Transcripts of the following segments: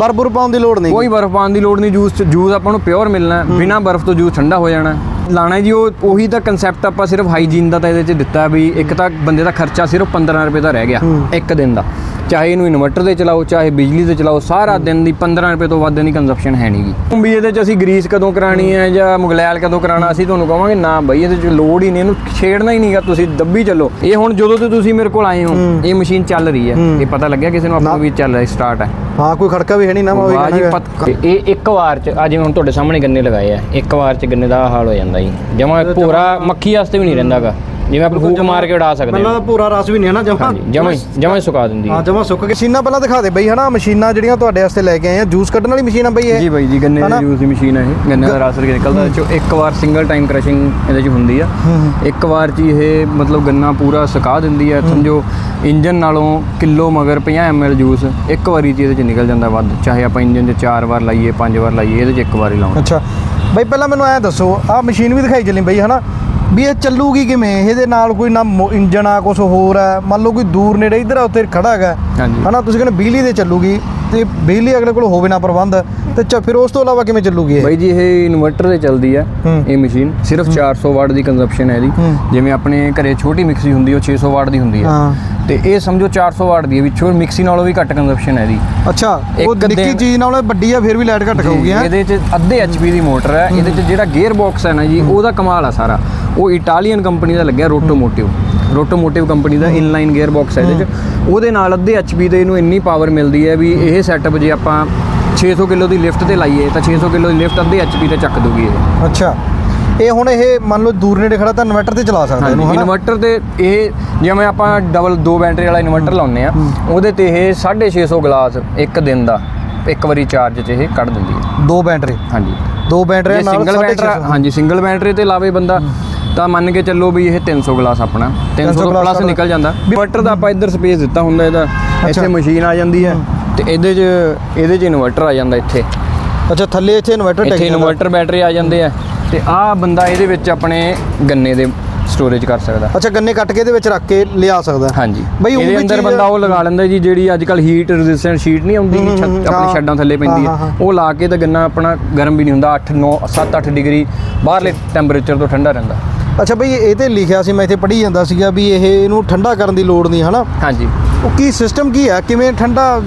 ਬਰਫ ਬੁਰ ਪਾਉਣ ਦੀ ਲੋੜ ਨਹੀਂ। ਕੋਈ ਬਰਫ਼ ਪਾਉਣ ਦੀ ਲੋੜ ਨਹੀਂ ਜੂਸ ਚ ਜੂਸ ਆਪਾਂ ਨੂੰ ਪਿਓਰ ਮਿਲਣਾ ਬਿਨਾਂ ਬਰਫ਼ ਤੋਂ ਜੂਸ ਠੰਡਾ ਹੋ ਜਾਣਾ। ਲਾਣਾ ਜੀ ਉਹ ਉਹੀ ਤਾਂ ਕਨਸੈਪਟ ਆਪਾਂ ਸਿਰਫ ਹਾਈਜੀਨ ਦਾ ਤਾਂ ਇਹਦੇ ਚ ਦਿੱਤਾ ਵੀ ਇੱਕ ਤਾਂ ਬੰਦੇ ਦਾ ਖਰਚਾ ਸਿਰਫ 15 ਰੁਪਏ ਦਾ ਰਹਿ ਗਿਆ ਇੱਕ ਦਿਨ ਦਾ। ਚਾਹੇ ਇਹਨੂੰ ਇਨਵਰਟਰ ਤੇ ਚਲਾਓ ਚਾਹੇ ਬਿਜਲੀ ਤੇ ਚਲਾਓ ਸਾਰਾ ਦਿਨ ਦੀ 15 ਰੁਪਏ ਤੋਂ ਵੱਧ ਦੀ ਕੰਜ਼ੰਪਸ਼ਨ ਹੈ ਨਹੀਂਗੀ ਵੀ ਇਹਦੇ ਚ ਅਸੀਂ ਗਰੀਸ ਕਦੋਂ ਕਰਾਣੀ ਹੈ ਜਾਂ ਮੁਗਲੈਲ ਕਦੋਂ ਕਰਾਣਾ ਅਸੀਂ ਤੁਹਾਨੂੰ ਕਹਾਂਗੇ ਨਾ ਬਈ ਇਹਦੇ ਚ ਲੋੜ ਹੀ ਨਹੀਂ ਇਹਨੂੰ ਛੇੜਨਾ ਹੀ ਨਹੀਂਗਾ ਤੁਸੀਂ ਦੱਬੀ ਚੱਲੋ। ਇਹ ਹੁਣ ਜਦੋਂ ਤੋਂ ਤੁਸੀਂ ਮੇਰੇ ਕੋਲ ਆਏ ਹੋ ਇਹ ਮਸ਼ੀਨ ਚੱਲ ਰਹੀ ਹੈ। ਇਹ ਪਤਾ ਲੱਗਿਆ ਕਿਸੇ ਨੂੰ ਆਪਾਂ ਵੀ ਚੱਲ ਰਹੀ ਸਟਾਰਟ ਹੈ। ਹਾਂ ਕੋਈ ਖੜਕਾ ਵੀ ਹੈ ਨਹੀਂ ਨਾ ਮੈਂ ਉਹੀ ਇਹ ਇੱਕ ਵਾਰ ਚ ਅੱਜ ਮੈਂ ਹੁਣ ਤੁਹਾਡੇ ਸਾਹਮਣੇ ਗੰਨੇ ਲਗਾਏ ਆ। ਇੱਕ ਵਾਰ ਚ ਗੰਨੇ ਦਾ ਹਾਲ ਹੋ ਜਾਂਦਾ ਜੀ। ਜਮਾ ਪੂਰਾ ਮੱਖੀ ਵਾਸਤੇ ਵੀ ਨਹੀਂ ਰਹਿੰਦਾਗਾ ਜਿਵੇਂ ਆਪਾਂ ਫੂਕ ਮਾਰ ਕੇ ਉਡਾ ਸਕਦੇ ਹਾਂ। ਲੱਗਦਾ ਪੂਰਾ ਰਸ ਵੀ ਨਹੀਂ ਹੈ ਨਾ ਜਮਾ। ਜਮਾ ਜਮਾ ਹੀ ਸੁਕਾ ਦਿੰਦੀ ਹਾਂ। ਹੈ ਜਮਾ ਸੁੱਕ ਕੇ ਮਸ਼ੀਨਾਂ ਪਹਿਲਾਂ ਦਿਖਾ ਦੇ ਬਈ ਹਨਾ? ਮਸ਼ੀਨਾਂ ਜਿਹੜੀਆਂ ਤੁਹਾਡੇ ਵਾਸਤੇ ਲੈ ਕੇ ਆਏ ਆ ਜੂਸ ਕੱਢਣ ਵਾਲੀ ਮਸ਼ੀਨ ਆ ਬਈ ਇਹ। ਜੀ ਬਾਈ ਜੀ ਗੰਨੇ? ਦੀ ਜੂਸ ਦੀ ਮਸ਼ੀਨ ਹੈ ਇਹ। ਗੰਨੇ ਦਾ ਰਸ ਕੇ ਨਿਕਲਦਾ ਇਹ ਚੋਂ ਇੱਕ ਵਾਰ ਸਿੰਗਲ ਟਾਈਮ ਕ੍ਰਸ਼ਿੰਗ ਇਹਦੇ ਚ ਹੁੰਦੀ ਆ। ਇੱਕ ਵਾਰ ਚ ਇਹ ਮਤਲਬ ਗੰਨਾ ਪੂਰਾ ਸੁਕਾ ਦਿੰਦੀ ਹੈ। ਸਮਝੋ ਇੰਜਨ ਨਾਲੋਂ ਕਿਲੋ ਮਗਰ 50 ml ਜੂਸ ਇੱਕ ਵਾਰੀ ਚ ਇਹਦੇ ਚ ਨਿਕਲ ਜਾਂਦਾ ਵੱਧ। ਚਾਹੇ ਆਪਾਂ ਇੰਜਨ 'ਚ ਚਾਰ ਵਾਰ ਲਾਈਏ ਪੰਜ ਵਾਰ ਲਾਈਏ ਇਹਦੇ ਚ ਇੱਕ ਵਾਰ ਲਾਉਣਾ। ਅੱਛਾ। ਬਈ ਪਹਿਲਾਂ ਮੈਨੂੰ ਐ ਦੱਸੋ ਆਹ ਮਸ਼ੀਨ ਵੀ ਦਿਖਾਈ ਚੱਲੀ ਬਈ ਹਨਾ? ਵੀ ਇਹ ਚੱਲੂਗੀ ਕਿਵੇਂ? ਇਹਦੇ ਨਾਲ ਕੋਈ ਨਾ ਇੰਜਣ ਆ ਕੁਝ ਹੋਰ ਆ। ਮੰਨ ਲਓ ਕੋਈ ਦੂਰ ਨੇੜੇ ਇਧਰ ਉੱਤੇ ਖੜਾ ਹੈਗਾ। ਹਨਾ? ਤੁਸੀਂ ਕਹਿੰਦੇ ਬਿਜਲੀ ਤੇ ਚੱਲੂਗੀ। ਤੇ ਬਿਜਲੀ ਅਗਲੇ ਕੋਲ ਹੋਵੇ ਨਾ ਪ੍ਰਬੰਧ ਤੇ ਚ ਫਿਰ ਉਸ ਤੋਂ ਇਲਾਵਾ ਕਿਵੇਂ ਚੱਲੂਗੀ ਇਹ? ਬਾਈ ਜੀ ਇਹ ਇਨਵਰਟਰ ਤੇ ਚੱਲਦੀ ਹੂੰ। ਇਹ ਮਸ਼ੀਨ। ਸਿਰਫ 400 ਵਾਟ ਦੀ ਕੰਜ਼ੰਪਸ਼ਨ ਹੈ ਇਹਦੀ। ਜਿਵੇਂ ਆਪਣੇ ਘਰੇ ਛੋਟੀ ਮਿਕਸੀ ਹੁੰਦੀ ਉਹ 600 ਵਾਟ ਦੀ ਹੁੰਦੀ ਹਾਂ। ਤੇ ਇਹ ਸਮਝੋ 400 ਵਾਟ ਦੀ ਹੈ ਵਿੱਚੋਂ ਮਿਕਸੀ ਨਾਲੋਂ ਵੀ ਘੱਟ ਕੰਜ਼ੰਪਸ਼ਨ ਹੈ ਇਹਦੀ ਅੱਛਾ ਉਹ ਨਿੱਕੀ ਚੀਜ਼ ਨਾਲ ਵੱਡੀ ਆ ਫਿਰ ਵੀ ਲਾਈਟ ਘੱਟ ਖਾਊਗੀ ਹੈ? ਇਹਦੇ 'ਚ ਅੱਧੇ ਐਚਪੀ ਦੀ ਮੋਟਰ ਹੈ ਇਹਦੇ 'ਚ ਜਿਹੜਾ ਗੇਅਰ ਬਾਕਸ ਹੈ ਨਾ ਜੀ ਉਹਦਾ ਕਮਾਲ ਆ ਸਾਰਾ। ਉਹ ਇਟਾਲੀਅਨ ਕੰਪਨੀ ਦਾ ਲੱਗਿਆ ਰੋਟੋਮੋਟਿਵ। ਰੋਟੋਮੋਟਿਵ ਕੰਪਨੀ ਦਾ ਇਨਲਾਈਨ ਗੇਅਰ ਬਾਕਸ ਹੈ ਇਹਦੇ 'ਚ। ਉਹਦੇ ਨਾਲ ਅੱਧੇ ਐਚਪੀ ਦੇ ਇਹਨੂੰ ਇੰਨੀ ਪਾਵਰ ਮਿਲਦੀ ਹੈ ਵੀ ਇਹ ਸੈਟਅਪ ਜੇ ਆਪਾਂ 600 ਕਿਲੋ ਦੀ ਲਿਫਟ ਤੇ ਲਾਈਏ ਤਾਂ 600 ਕਿਲੋ ਦੀ ਲਿਫਟ ਅੱਧੇ ਐਚਪੀ ਤੇ ਚੱਕ ਦੂਗੀ ਇਹ। ਅੱਛਾ। ਇਹ ਹੁਣ ਇਹ ਮੰਨ ਲਓ ਦੂਰ ਨੇੜੇ ਖੜਾ ਤਾਂ ਇਨਵਰਟਰ ਤੇ ਚਲਾ ਸਕਦਾ ਇਹਨੂੰ ਹਨਾ? ਇਨਵਰਟਰ ਤੇ ਇਹ ਜਿਵੇਂ ਆਪਾਂ ਡਬਲ ਦੋ ਬੈਟਰੀ ਵਾਲਾ ਇਨਵਰਟਰ ਲਾਉਂਦੇ ਆ ਉਹਦੇ ਤੇ ਇਹ 650 ਗਲਾਸ ਇੱਕ ਦਿਨ ਦਾ ਇੱਕ ਵਾਰੀ ਚਾਰਜ 'ਚ ਇਹ ਕੱਢ ਦਿੰਦੀ ਹੈ। ਦੋ ਬੈਟਰੀ ਹਾਂਜੀ। ਦੋ ਬੈਟਰੀ ਨਾਲ ਸਿੰਗਲ ਬੈਟਰੀ। ਹਾਂਜੀ ਸਿੰਗਲ ਬੈਟਰੀ ਤੇ ਲਾਵੇ ਬੰਦਾ ਤਾਂ ਮੰਨ ਕੇ ਚੱਲੋ ਵੀ ਇਹ 300 ਗਲਾਸ ਆਪਣਾ 300 ਤੋਂ ਗਲਾਸ ਪਲੱਸ ਨਿਕਲ ਜਾਂਦਾ। ਇਨਵਰਟਰ ਦਾ ਆਪਾਂ ਇੱਧਰ ਸਪੇਸ ਦਿੱਤਾ ਹੁੰਦਾ ਇਹਦਾ। ਇੱਥੇ ਮਸ਼ੀਨ ਆ ਜਾਂਦੀ ਹੈ। ਤੇ ਇਹਦੇ 'ਚ ਇਹਦੇ 'ਚ ਇਨਵਰਟਰ ਆ ਜਾਂਦਾ ਇੱਥੇ। ਅੱਛਾ ਥੱਲੇ ਇੱਥੇ ਇਨਵਰਟਰ ਇੱਥੇ ਟੈਕ ਇਨਵਰਟਰ ਬੈਟਰੀ ਆ ਜਾਂਦੇ ਆ। ਤੇ ਆਹ ਬੰਦਾ ਇਹਦੇ ਵਿੱਚ ਆਪਣੇ ਗੰਨੇ ਦੇ ਸਟੋਰੇਜ ਕਰ ਸਕਦਾ। ਅੱਛਾ ਗੰਨੇ ਕੱਟ ਕੇ ਇਹਦੇ ਵਿੱਚ ਰੱਖ ਕੇ ਲਿਆ ਸਕਦਾ। ਹਾਂਜੀ। ਬਈ ਉਹ ਇਹਦੇ ਵੀ ਅੰਦਰ ਬੰਦਾ ਉਹ ਲਗਾ ਲੈਂਦਾ ਜੀ ਜਿਹੜੀ ਅੱਜ ਕੱਲ ਹੀਟ ਰੈਜ਼ਿਸਟੈਂਟ ਸ਼ੀਟ ਨਹੀਂ ਆਉਂਦੀ ਆਪਣੀ। ਛੱਡਾਂ ਥੱਲੇ ਪੈਂਦੀ ਹਾਂ। ਉਹ ਲਾ ਕੇ ਤਾਂ ਗੰਨਾ ਆਪਣਾ ਗਰਮ ਵੀ ਨਹੀਂ ਹੁੰਦਾ। 8 9 7 8 ਡਿਗਰੀ ਬਾਹਰਲੇ ਟੈਂਪਰੇਚਰ ਤੋਂ ਠੰਡਾ ਰਹਿੰਦਾ। ਅੱਛਾ ਬਈ ਇਹ ਤੇ ਲਿਖਿਆ ਸੀ ਮੈਂ ਇੱਥੇ ਪੜ੍ਹੀ ਜਾਂਦਾ ਸੀਗਾ ਵੀ ਇਹ ਇਹਨੂੰ ਠੰਡਾ ਕਰਨ ਦੀ ਲੋੜ ਨਹੀਂ ਹਨਾ? ਹਾਂਜੀ। ਉਹ ਕੀ ਸਿਸਟਮ ਕੀ ਹੈ? ਕਿਵੇਂ ਠੰਡਾ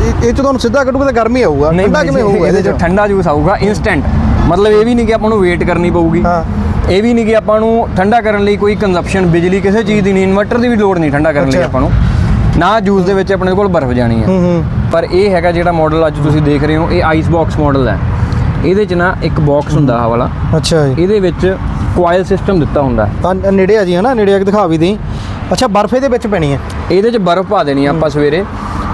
ਇਹ ਇਹ 'ਚ ਤੁਹਾਨੂੰ ਸਿੱਧਾ ਕੱਢੂਗਾ ਤਾਂ ਗਰਮ ਆਊਗਾ? ਠੰਡਾ ਕਿਵੇਂ ਹੋਊਗਾ ਇਹਦੇ ਚ ਠੰਡਾ ਜੂਸ ਆਊਗਾ ਇਨਸਟੈਂਟ ਮਤਲਬ ਇਹ ਵੀ ਨਹੀਂ ਕਿ ਆਪਾਂ ਨੂੰ ਵੇਟ ਕਰਨੀ ਪਊਗੀ। ਹਾਂ। ਇਹ ਵੀ ਨਹੀਂ ਕਿ ਆਪਾਂ ਨੂੰ ਠੰਡਾ ਕਰਨ ਲਈ ਕੋਈ ਕੰਜ਼ੰਪਸ਼ਨ ਬਿਜਲੀ ਕਿਸੇ ਚੀਜ਼ ਦੀ ਨਹੀਂ ਇਨਵਰਟਰ ਦੀ ਵੀ ਲੋੜ ਨਹੀਂ ਠੰਡਾ ਕਰਨ ਲਈ। ਆਪਾਂ ਨੂੰ। ਨਾ ਜੂਸ ਦੇ ਵਿੱਚ ਆਪਣੇ ਕੋਲ ਬਰਫ਼ ਜਾਣੀ ਹੈ। ਹੂੰ ਹੂੰ। ਪਰ ਇਹ ਹੈਗਾ ਜਿਹੜਾ ਮਾਡਲ ਅੱਜ ਤੁਸੀਂ ਦੇਖ ਰਹੇ ਹੋ ਇਹ ਆਈਸ ਬਾਕਸ ਮਾਡਲ ਹੈ। ਇਹਦੇ ਚ ਨਾ ਇੱਕ ਬਾਕਸ ਹੁੰਦਾ ਆ ਵਾਲਾ। ਅੱਛਾ ਜੀ। ਇਹਦੇ ਵਿੱਚ ਕੋਇਲ ਸਿਸਟਮ ਦਿੱਤਾ ਹੁੰਦਾ ਹੈ। ਤਾਂ ਨੇੜੇ ਆ ਜੀ ਹਨਾ? ਨੇੜੇ ਆ ਕੇ ਦਿਖਾ ਵੀ ਦੇਈ। ਅੱਛਾ ਬਰਫ਼ ਇਹਦੇ ਵਿੱਚ ਪੈਣੀ ਹੈ। ਇਹਦੇ ਚ ਬਰਫ਼ ਪਾ ਦੇਣੀ ਆ ਆਪਾਂ ਸਵੇਰੇ।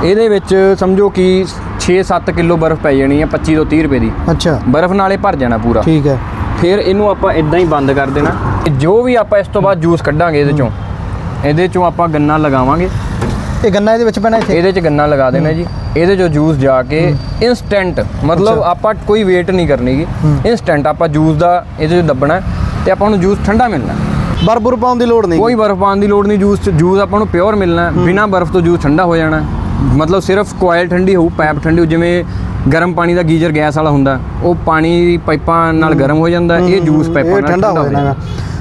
ਇਹਦੇ ਵਿੱਚ ਸਮਝੋ ਕਿ 6-7 ਕਿਲੋ ਬਰਫ਼ ਪੈ ਜਾਣੀ ਹੈ 25 ਤੋਂ 30 ਰੁਪਏ ਦੀ। ਅੱਛਾ। ਬਰਫ਼ ਨਾਲੇ ਭਰ ਜਾਣਾ ਪੂਰਾ। ਠੀਕ ਹੈ। ਫਿਰ ਇਹਨੂੰ ਆਪਾਂ ਇਦਾਂ ਹੀ ਬੰਦ ਕਰ ਦੇਣਾ। ਤੇ ਜੋ ਵੀ ਆਪਾਂ ਇਸ ਤੋਂ ਬਾਅਦ ਜੂਸ ਕੱਢਾਂਗੇ ਇਹਦੇ ਚੋਂ ਇਹਦੇ ਚੋਂ ਆਪਾਂ ਗੰਨਾ ਲਗਾਵਾਂਗੇ। ਇਹ ਗੰਨਾ ਇਹਦੇ ਵਿੱਚ ਪੈਣਾ ਇੱਥੇ? ਇਹਦੇ ਚ ਗੰਨਾ ਲਗਾ ਦੇਣਾ ਜੀ। ਇਹਦੇ ਚੋਂ ਜੂਸ ਜਾ ਕੇ ਇਨਸਟੈਂਟ ਮਤਲਬ ਆਪਾਂ ਕੋਈ ਵੇਟ ਨਹੀਂ ਕਰਨੀਗੀ। ਇਨਸਟੈਂਟ ਆਪਾਂ ਜੂਸ ਦਾ ਇਹਦੇ ਚ ਦੱਬਣਾ। ਤੇ ਆਪਾਂ ਨੂੰ ਜੂਸ ਠੰਡਾ ਮਿਲਣਾ। ਬਰਫ਼ ਬੁਰ ਪਾਉਣ ਦੀ ਲੋੜ ਨਹੀਂ। ਕੋਈ ਬਰਫ਼ ਪਾਉਣ ਦੀ ਲੋੜ ਨਹੀਂ ਜੂਸ ਚ ਜੂਸ ਆਪਾਂ ਨੂੰ ਪਿਓਰ ਮਿਲਣਾ। ਬਿਨਾਂ ਬਰਫ਼ ਤੋਂ ਜੂਸ ਠੰਡਾ ਹੋ ਜਾਣਾ। ਮਤਲਬ ਸਿਰਫ ਕੋਇਲ ਠੰਡੀ ਹੋਊ ਪਾਈਪ ਠੰਡੀ ਹੋਊ ਜਿਵੇਂ ਗਰਮ ਪਾਣੀ ਦਾ ਗੀਜ਼ਰ ਗੈਸ ਵਾਲਾ ਹੁੰਦਾ ਉਹ ਪਾਣੀ ਪਾਈਪਾਂ ਨਾਲ ਗਰਮ ਹੋ ਜਾਂਦਾ ਇਹ ਜੂਸ ਪਾਈਪਾਂ ਨਾਲ ਠੰਡਾ ਹੋ ਜਾਣਾ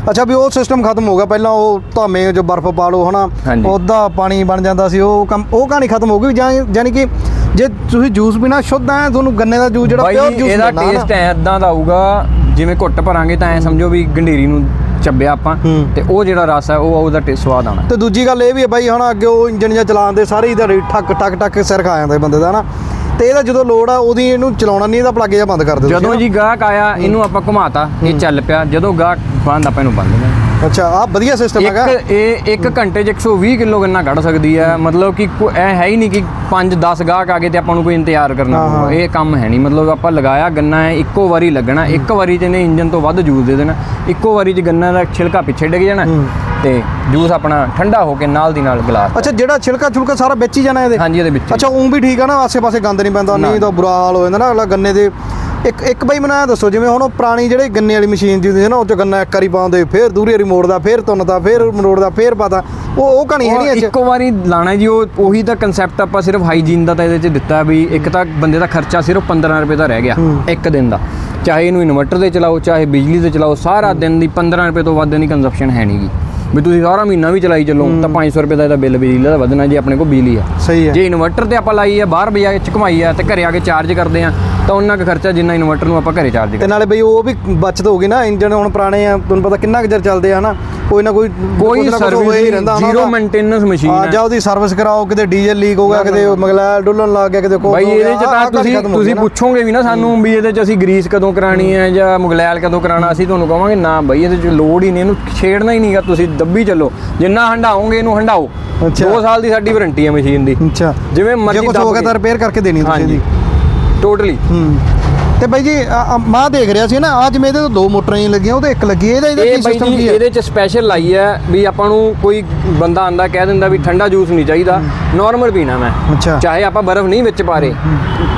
ਅੱਛਾ ਵੀ ਉਹ ਸਿਸਟਮ ਖਤਮ ਹੋ ਗਿਆ। ਪਹਿਲਾਂ ਉਹ ਧਾਮੇ ਜੋ ਬਰਫ਼ ਪਾ ਲਓ ਹਨਾ। ਉਹਦਾ ਪਾਣੀ ਬਣ ਜਾਂਦਾ ਸੀ ਉਹ ਕੰਮ ਉਹ ਕਹਾਣੀ ਖਤਮ ਹੋ ਗਈ ਯਾਨੀ ਕਿ ਜੇ ਤੁਸੀਂ ਜੂਸ ਪੀਣਾ ਸ਼ੁੱਧ ਹੈ ਤੁਹਾਨੂੰ ਗੰਨੇ ਦਾ ਜੂਸ ਜਿਹੜਾ ਪਿਓਰ ਜੂਸ ਇਹਦਾ ਟੇਸਟ ਐ ਇਦਾਂ ਦਾ ਆਊਗਾ ਜਿਵੇਂ ਘੁੱਟ ਭਰਾਂਗੇ ਤਾਂ ਐ ਸਮਝੋ ਵੀ ਗੰਢੀਰੀ ਨੂੰ ਚੱਬਿਆ ਆਪਾਂ। ਤੇ ਉਹ ਜਿਹੜਾ ਰਸ ਹੈ ਉਹ ਉਹਦਾ ਟੇ- ਸਵਾਦ ਆਉਣਾ। ਤੇ ਦੂਜੀ ਗੱਲ ਇਹ ਵੀ ਹੈ ਬਾਈ ਹਨਾ ਅੱਗੇ ਉਹ ਇੰਜਨ ਜਾਂ ਚਲਾਉਂਦੇ ਸਾਰੇ ਇਹਦਾ ਠੱਕ ਠੱਕ ਠੱਕ ਸਿਰ ਖਾ ਜਾਂਦਾ ਬੰਦੇ ਦਾ ਹਨਾ। ਤੇ ਇਹਦਾ ਜਦੋਂ ਲੋਡ ਆ ਉਹਦੀ ਇਹਨੂੰ ਚਲਾਉਣਾ ਨਹੀਂ ਇਹਦਾ ਪਲੱਗ ਜਿਹਾ ਬੰਦ ਕਰ ਦਿਓ ਜਦੋਂ ਜੀ ਗਾਹਕ ਆਇਆ ਇਹਨੂੰ ਆਪਾਂ ਘੁਮਾਤਾ ਇਹ ਚੱਲ ਪਿਆ। ਜਦੋਂ ਗਾਹਕ ਬੰਦ ਆਪਾਂ ਇਹਨੂੰ ਬੰਦ ਨਾ। ਅੱਛਾ ਆ ਵਧੀਆ ਸਿਸਟਮ ਹੈਗਾ। ਇੱਕ ਇਹ ਇੱਕ ਘੰਟੇ 'ਚ 120 ਕਿਲੋ ਗੰਨਾ ਕੱਢ ਸਕਦੀ ਹੈ ਮਤਲਬ ਕਿ ਕੋ- ਹੈ ਹੀ ਨਹੀਂ ਕਿ 5-10 ਗਾਹਕ ਆ ਗਏ ਤੇ ਆਪਾਂ ਨੂੰ ਕੋਈ ਇੰਤਜ਼ਾਰ ਕਰਨਾ ਹਾਂ, ਹਾਂ। ਪਊਗਾ ਇਹ ਕੰਮ ਹੈ ਨਹੀਂ। ਮਤਲਬ ਆਪਾਂ ਲਗਾਇਆ ਗੰਨਾ ਹੈ ਇੱਕੋ ਵਾਰੀ ਲੱਗਣਾ। ਇੱਕ ਵਾਰੀ 'ਚ ਇਹਨੇ ਇੰਜਨ ਤੋਂ ਵੱਧ ਜੂਸ ਦੇ ਦੇਣਾ। ਇੱਕੋ ਵਾਰੀ 'ਚ ਗੰਨਾ ਦਾ ਛਿਲਕਾ ਪਿੱਛੇ ਡਿੱਗ ਜਾਣਾ। ਤੇ ਜੂਸ ਆਪਣਾ ਠੰਡਾ ਹੋ ਕੇ ਨਾਲ ਦੀ ਨਾਲ ਗਲਾਸ ਅੱਛਾ ਜਿਹੜਾ ਛਿਲਕਾ ਛੁਲਕਾ ਸਾਰਾ ਵਿੱਚ ਹੀ ਜਾਣਾ ਇਹਦੇ? ਹਾਂਜੀ ਇਹਦੇ ਵਿੱਚ ਅੱਛਾ ਉਹ ਵੀ ਠੀਕ ਆ ਨਾ। ਆਸੇ ਪਾਸੇ ਗੰਦ ਨਹੀਂ ਪੈਂਦਾ ਨਹੀਂ ਤਾਂ ਬੁਰਾ ਹਾਲ ਹੋ ਜਾਂਦਾ ਨਾ। ਅਗਲਾ ਗੰਨੇ ਦੇ ਇੱਕ ਇੱਕ ਬਾਈ ਮੈਨੂੰ ਐ ਦੱਸੋ ਜਿਵੇਂ ਹੁਣ ਉਹ ਪੁਰਾਣੀ ਜਿਹੜੇ ਗੰਨੇ ਵਾਲੀ ਮਸ਼ੀਨ ਜਿਹਦੀ ਸੀ ਨਾ ਉਹ ਚ ਗੰਨਾ ਇੱਕ ਵਾਰੀ ਪਾਉਂਦੇ ਫੇਰ ਦੂਰੀ ਵਾਰੀ ਮੋੜਦਾ ਫੇਰ ਤੁੰਨਦਾ ਫੇਰ ਮੋੜਦਾ ਫੇਰ ਪਾਦਾ ਉਹ ਉਹ ਕਹਾਣੀ ਹੈ ਨਹੀਂ ਚ ਇੱਕੋ ਵਾਰੀ ਲਾਣਾ ਜੀ ਉਹ ਉਹੀ ਤਾਂ ਕਨਸੈਪਟ ਆਪਾਂ ਸਿਰਫ ਹਾਈਜੀਨ ਦਾ ਤਾਂ ਇਹਦੇ 'ਚ ਦਿੱਤਾ ਵੀ ਇੱਕ ਤਾਂ ਬੰਦੇ ਦਾ ਖਰਚਾ ਸਿਰਫ 15 ਰੁਪਏ ਦਾ ਰਹਿ ਗਿਆ ਇੱਕ ਦਿਨ ਦਾ। ਚਾਹੇ ਇਹਨੂੰ ਇਨਵਰਟਰ ਤੇ ਚਲਾਓ ਚਾਹੇ ਬਿਜਲੀ ਤੇ ਚਲਾਓ ਸਾਰਾ ਦਿਨ ਦੀ 15 ਰੁਪਏ ਤੋਂ ਵੱਧ ਦੀ ਕੰਜ਼ੰਪਸ਼ਨ ਹੈ ਨਹੀਂਗੀ ਵੀ ਤੁਸੀਂ ਸਾਰਾ ਮਹੀਨਾ ਵੀ ਚਲਾਈ ਚੱਲੋ ਤਾਂ 500 ਰੁਪਏ ਦਾ ਇਹਦਾ ਬਿੱਲ ਬਿਜਲੀ ਦਾ ਵਧਣਾ ਜੇ ਆਪਣੇ ਕੋਲ ਬਿਜਲੀ ਆ। ਸਹੀ ਹੈ। ਜੇ ਇਨਵਰਟਰ ਤੇ ਆਪਾਂ ਲਾਈ ਆ ਬਾਹਰ ਬਜਾ ਕੇ ਘੁਮਾਈ ਆ ਤੇ ਘਰੇ ਆ ਕੇ ਚਾਰਜ ਕਰਦੇ ਆ ਤਾਂ ਉਹਨਾਂ ਕੁ ਖਰਚਾ ਜਿੰਨਾ ਇਨਵਰਟਰ ਨੂੰ ਆਪਾਂ ਘਰੇ ਚਾਰਜ ਤੇ ਨਾਲੇ ਬਈ ਉਹ ਵੀ ਬਚਤ ਹੋ ਗਈ ਨਾ ਇੰਜਨ ਹੁਣ ਪੁਰਾਣੇ ਆ ਤੁਹਾਨੂੰ ਪਤਾ ਕਿੰਨਾ ਕੁ ਚਿਰ ਚੱਲਦੇ ਆ ਹਨਾ ਕੋਈ ਨਾ ਕੋਈ ਕੋਈ ਕੁਛ ਨਾ ਕੁਛ ਹੋਇਆ ਹੀ ਸਰਵਿਸ ਰਹਿੰਦਾ ਹਨਾ ਜ਼ੀਰੋ। ਮੇਨਟੇਨੈਂਸ ਮਸ਼ੀਨ ਹਾਂ ਹੈ। ਜਾਂ ਉਹਦੀ ਸਰਵਿਸ ਕਰਾਓ ਕਿਤੇ ਡੀਜ਼ਲ ਲੀਕ ਹੋ ਗਿਆ ਕਿਤੇ ਮਗਲੈਲ ਡੁੱਲਣ ਲੱਗ ਗਿਆ ਕਿਤੇ ਕੋਕ ਬਾਈ ਹੋ ਇਹਦੇ ਚ ਤਾਂ ਤੁਸੀਂ ਹੋ ਤੁਸੀਂ ਨਾ। ਪੁੱਛੋਗੇ ਵੀ ਨਾ ਸਾਨੂੰ ਵੀ ਇਹਦੇ ਚ ਅਸੀਂ ਗਰੀਸ ਕਦੋਂ ਕਰਾਣੀ ਹੈ ਜਾਂ ਮੁਗਲੈਲ ਕਦੋਂ ਕਰਾਣਾ ਅਸੀਂ ਤੁਹਾਨੂੰ ਕਹਾਂਗੇ ਨਾ ਬਾਈ ਇਹਦੇ ਚ ਲੋੜ ਹੀ ਨਹੀਂ ਇਹਨੂੰ ਛੇੜਨਾ ਹੀ ਨਹੀਂਗਾ ਤੁਸੀਂ ਦੱਬੀ ਚੱਲੋ। ਜਿੰਨਾ ਹੰਡਾਓਗੇ ਇਹਨੂੰ ਹੰਡਾਓ ਅੱਛਾ। 2 ਸਾਲ ਦੀ ਸਾਡੀ ਵਾਰੰਟੀ ਹੈ ਮਸ਼ੀਨ ਦੀ। ਅੱਛਾ। ਜਿਵੇਂ ਜੇ ਮਰਜ਼ੀ ਕੁਝ ਹੋ ਗਿਆ ਤਾਂ ਰਿਪੇਅਰ ਕਰਕੇ ਦੇਣੀ ਤੁਸੀਂ ਹਾਂਜੀ। ਟੋਟਲੀ ਤੇ ਬਾਈ ਜੀ ਮਾਂ ਦੇਖ ਰਿਹਾ ਸੀ ਨਾ ਆ ਜਿਵੇਂ ਇਹਦੇ ਤੋਂ ਦੋ ਮੋਟਰਾਂ ਹੀ ਲੱਗੀਆਂ ਉਹਦੇ ਇੱਕ ਲੱਗੀ ਇਹਦਾ ਇਹਦਾ ਇਹ ਕੀ ਸਿਸਟਮ ਕੀ ਹੈ? ਇਹਦੇ ਚ ਸਪੈਸ਼ਲ ਲਾਈ ਹੈ ਵੀ ਆਪਾਂ ਨੂੰ ਕੋਈ ਬੰਦਾ ਆਂਦਾ ਕਹਿ ਦਿੰਦਾ ਵੀ ਠੰਡਾ ਜੂਸ ਨਹੀਂ ਚਾਹੀਦਾ। ਨਾਰਮਲ ਪੀਣਾ ਮੈਂ। ਅੱਛਾ। ਚਾਹੇ ਆਪਾਂ ਬਰਫ਼ ਨਹੀਂ ਵਿੱਚ ਪਾ ਰਹੇ।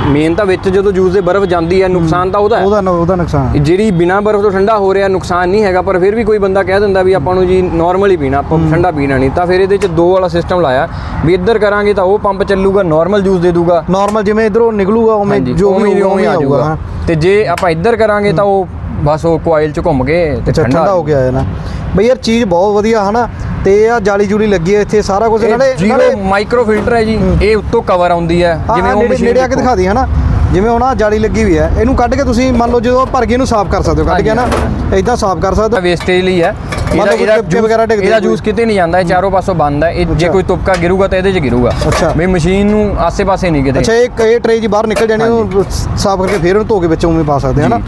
ਮੇਨ ਤਾਂ ਵਿੱਚ ਜਦੋਂ ਜੂਸ ਦੇ ਬਰਫ਼ ਜਾਂਦੀ ਹੈ ਨੁਕਸਾਨ ਤਾਂ ਉਹਦਾ ਹੈ। ਉਹਦਾ ਉਹਦਾ ਨੁਕਸਾਨ। ਜਿਹੜੀ ਬਿਨਾ ਬਰਫ਼ ਤੋਂ ਠੰਡਾ ਹੋ ਰਿਹਾ ਨੁਕਸਾਨ ਨਹੀਂ ਹੈਗਾ ਪਰ ਫਿਰ ਵੀ ਕੋਈ ਬੰਦਾ ਕਹਿ ਦਿੰਦਾ ਵੀ ਆਪਾਂ ਨੂੰ ਜੀ ਨਾਰਮਲ ਹੀ ਪੀਣਾ ਆਪਾਂ ਠੰਡਾ ਪੀਣਾ ਨਹੀਂ। ਤਾਂ ਫਿਰ ਇਹਦੇ ਚ ਦੋ ਵਾਲਾ ਸਿਸਟਮ ਲਾਇਆ। ਵੀ ਇੱਧਰ ਕਰਾਂਗੇ ਤਾਂ ਉਹ ਪੰਪ ਚੱਲੂਗਾ ਨਾਰਮਲ ਜੂਸ ਦੇ ਦੂਗਾ। ਨਾਰਮਲ ਜਿਵੇਂ ਇਧਰੋਂ ਨਿਕਲੂਗਾ ਉਵੇਂ ਜੋ ਵੀ ਉਵੇਂ ਆ ਜਾਊਗਾ। ਤੇ ਜੇ ਆਪਾਂ ਇੱਧਰ ਕਰਾਂਗੇ ਤਾਂ ਉਹ ਬਸ ਉਹ ਕੋਇਲ ਚ ਘੁੰਮ ਕੇ ਤੇ ਠੰਡਾ ਹੋ ਗਿਆ ਹੈ ਨਾ। ਬਈ ਯਾਰ ਚੀਜ਼ ਬਹੁਤ ਵਧੀਆ ਹਨਾ ਤੇ ਆ ਜਾਲੀ ਜੂਲੀ ਲੱਗੀ ਹੈ ਇੱਥੇ ਸਾਰਾ ਕੁਝ ਨਾਲੇ ਜੀਰੋ ਮਾਈਕ੍ਰੋ ਫਿਲਟਰ ਹੈ ਜੀ ਇਹ ਉੱਤੋਂ ਕਵਰ ਆਉਂਦੀ ਹੈ ਜਿਵੇਂ ਉਹ machine ਨੇੜੇ ਆ ਕੇ ਦੇਖੋ। ਦਿਖਾ ਦੀ ਹਨਾ। ਜਿਵੇਂ ਹੁਣ ਆ ਜਾਲੀ ਲੱਗੀ ਹੋਈ ਹੈ ਇਹਨੂੰ ਕੱਢ ਕੇ ਤੁਸੀਂ ਮੰਨ ਲਓ ਜਦੋਂ ਭਰ ਕੇ ਇਹਨੂੰ ਸਾਫ਼ ਕਰ ਸਕਦੇ ਹੋ ਕੱਢ ਕੇ ਨਾ ਇਦਾਂ ਸਾਫ਼ ਕਰ ਸਕਦੇ ਹੋ। ਵੇਸਟੇਜ ਲਈ ਹੈ। ਵਗੈਰਾ ਡਿੱਗਦੇ ਇਹਦਾ। ਜੂਸ ਕਿਤੇ ਨਹੀਂ ਜਾਂਦਾ ਇਹ ਚਾਰੋਂ ਪਾਸੋਂ ਬੰਦ ਹੈ। ਇਹ ਜੇ। ਕੋਈ ਤੁਪਕਾ ਗਿਰੂਗਾ ਤਾਂ ਇਹਦੇ 'ਚ ਗਿਰੂਗਾ। ਅੱਛਾ। ਵੀ ਮਸ਼ੀਨ ਨੂੰ ਆਸੇ-ਪਾਸੇ ਨਹੀਂ ਕਿਤੇ। ਅੱਛਾ ਇਹ ਇਹ ਟਰੇ ਜੀ ਬਾਹਰ ਨਿਕਲ ਜਾਣੀ ਉਹਨੂੰ ਸਾਫ਼ ਕਰਕੇ ਫੇਰ ਉਹਨੂੰ ਧੋ ਕੇ ਵਿੱਚ ਉਵੇਂ ਪਾ ਸਕਦੇ ਹਨਾ?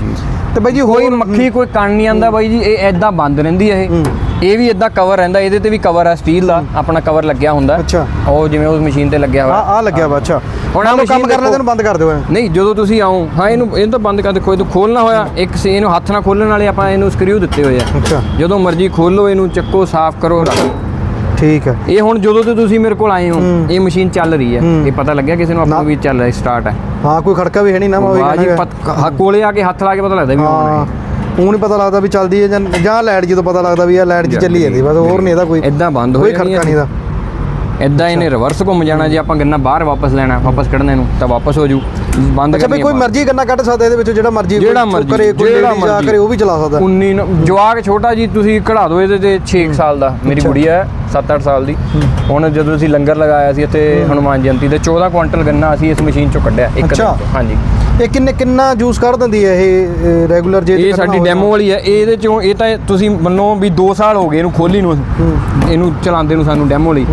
ਤੇ ਬਾਈ ਜੀ ਕੋਈ ਮੱਖੀ ਕੋਈ ਕਣ ਨਹੀਂ ਆਂਦਾ ਬਾਈ ਜੀ ਇਹ ਐਦਾਂ ਬੰਦ ਰਹਿੰਦੀ ਹੈ ਇਹ। ਇਹ ਵੀ ਇਦਾਂ ਕਵਰ ਰਹਿੰਦਾ ਇਹਦੇ ਤੇ ਵੀ ਕਵਰ ਹੈ ਸਟੀਲ ਦਾ ਆਪਣਾ ਕਵਰ ਲੱਗਿਆ ਹੁੰਦਾ। ਅੱਛਾ। ਉਹ ਜਿਵੇਂ ਉਸ ਮਸ਼ੀਨ ਤੇ ਲੱਗਿਆ ਆ ਹੋਇਆ। ਆ ਲੱਗਿਆ ਵਾ ਅੱਛਾ। ਹੁਣ ਆਹ ਕੰਮ ਮਸ਼ੀਨ ਕਰ ਲੈਂਦੇ ਦੇਖੋ। ਨੂੰ ਬੰਦ ਕਰ ਦਿਓ। ਨਹੀਂ ਜਦੋਂ ਤੁਸੀਂ ਆਓ ਹਾਂ ਇਹਨੂੰ ਇਹਨੂੰ ਤਾਂ ਬੰਦ ਕਰ ਦੇਖੋ ਇਹਨੂੰ ਖੋਲਣਾ ਹੋਇਆ। ਇੱਕ ਸੇ ਇਹਨੂੰ ਹੱਥ ਨਾਲ ਖੋਲਣ ਵਾਲੇ ਆਪਾਂ ਇਹਨੂੰ ਸਕਰੂ ਦਿੱਤੇ ਹੋਏ ਆ। ਅੱਛਾ। ਜਦੋਂ ਮਰਜ਼ੀ ਖੋਲੋ ਇਹਨੂੰ ਚੱਕੋ ਸਾਫ਼ ਕਰੋ ਰੱਖੋ ਠੀਕ ਹੈ। ਇਹ ਹੁਣ ਜਦੋਂ ਤੇ ਤੁਸੀਂ ਮੇਰੇ ਕੋਲ ਆਏ ਹੋ ਇਹ ਮਸ਼ੀਨ ਚੱਲ ਰਹੀ ਹੈ। ਇਹ ਪਤਾ ਲੱਗਿਆ ਕਿਸੇ ਨੂੰ ਆਪਾਂ ਵੀ ਚੱਲ ਰਹੀ ਸਟਾਰਟ ਹੈ। ਹਾਂ ਕੋਈ ਖੜਕਾ ਵੀ ਹੈ ਨਹੀਂ ਨਾ ਮੈਂ ਜੀ ਕੋਲੇ ਆ ਕੇ ਹੱਥ ਲਾ ਕੇ ਪਤਾ ਲੱਗਦਾ ਵੀ ਹਾਂ। ਉਹ ਨਹੀਂ ਪਤਾ ਲੱਗਦਾ ਵੀ ਚੱਲਦੀ ਹੈ ਜਾਂ ਜਾਂ ਲਾਈਟ ਜਦੋਂ ਪਤਾ ਲੱਗਦਾ ਵੀ ਇਹ ਲਾਈਟ ਜੀ ਚੱਲੀ ਜਾਂਦੀ ਬਸ ਹੋਰ ਨਹੀਂ ਇਹਦਾ ਕੋਈ ਏਦਾਂ ਬੰਦ ਹੋ ਕੋਈ ਖੜਕਾ ਨਹੀਂ ਦਾ ਇਦਾਂ ਇਹਨੇ ਰਿਵਰਸ ਘੁੰਮ ਜਾਣਾ ਜੇ ਆਪਾਂ ਗੰਨਾ ਬਾਹਰ ਵਾਪਸ ਲੈਣਾ ਵਾਪਸ ਕੱਢਣੇ ਨੂੰ ਤਾਂ ਵਾਪਸ ਹੋ ਜੂ। ਬੰਦ ਅੱਛਾ ਕੋਈ ਮਰਜ਼ੀ ਗੰਨਾ ਕੱਢ ਸਕਦਾ ਇਹਦੇ ਵਿੱਚੋਂ ਜਿਹੜਾ ਮਰਜ਼ੀ ਜਿਹੜਾ ਮਰਜ਼ੀ, ਕਰੇ ਕੋਈ ਜਿਹੜਾ। ਕਰੇ ਉਹ ਵੀ ਚਲਾ ਸਕਦਾ। 19 ਨੂੰ- ਜਵਾਕ ਛੋਟਾ ਜੀ ਤੁਸੀਂ ਕਢਾ ਦਿਓ ਇਹਦੇ ਤੇ 6 ਸਾਲ ਦਾ। ਮੇਰੀ ਗੁੜੀਆ ਹੈ 7-8 ਸਾਲ ਦੀ। ਹੁਣ ਜਦੋਂ ਅਸੀਂ ਲੰਗਰ ਲਗਾਇਆ ਸੀ ਇੱਥੇ ਹਨੂਮਾਨ ਜਯੰਤੀ ਤੇ 14 ਕੁਇੰਟਲ ਗੰਨਾ ਅਸੀਂ ਇਸ ਮਸ਼ੀਨ ਚੋਂ ਕੱਢਿਆ ਇੱਕ ਦਿਨ। ਹਾਂਜੀ। ਇਹ ਕਿੰਨੇ ਕਿੰਨਾ ਜੂਸ ਕੱਢ ਦਿੰਦੀ ਹੈ ਇਹ ਰੈਗੂਲਰ ਜੇ ਇਹ ਸਾਡੀ ਡੈਮੋ ਵਾਲੀ ਹੈ। ਇਹਦੇ ਚੋਂ ਇਹ ਤਾਂ ਤੁਸੀਂ ਮੰਨੋ ਵੀ 2 ਸਾਲ ਹੋ ਗਏ ਇਹਨੂੰ ਖੋਲੀ ਨੂੰ। ਇਹਨੂੰ ਚਲਾਉਂਦੇ ਨੂੰ ਸਾਨੂੰ ਡੈਮੋ ਲਈ।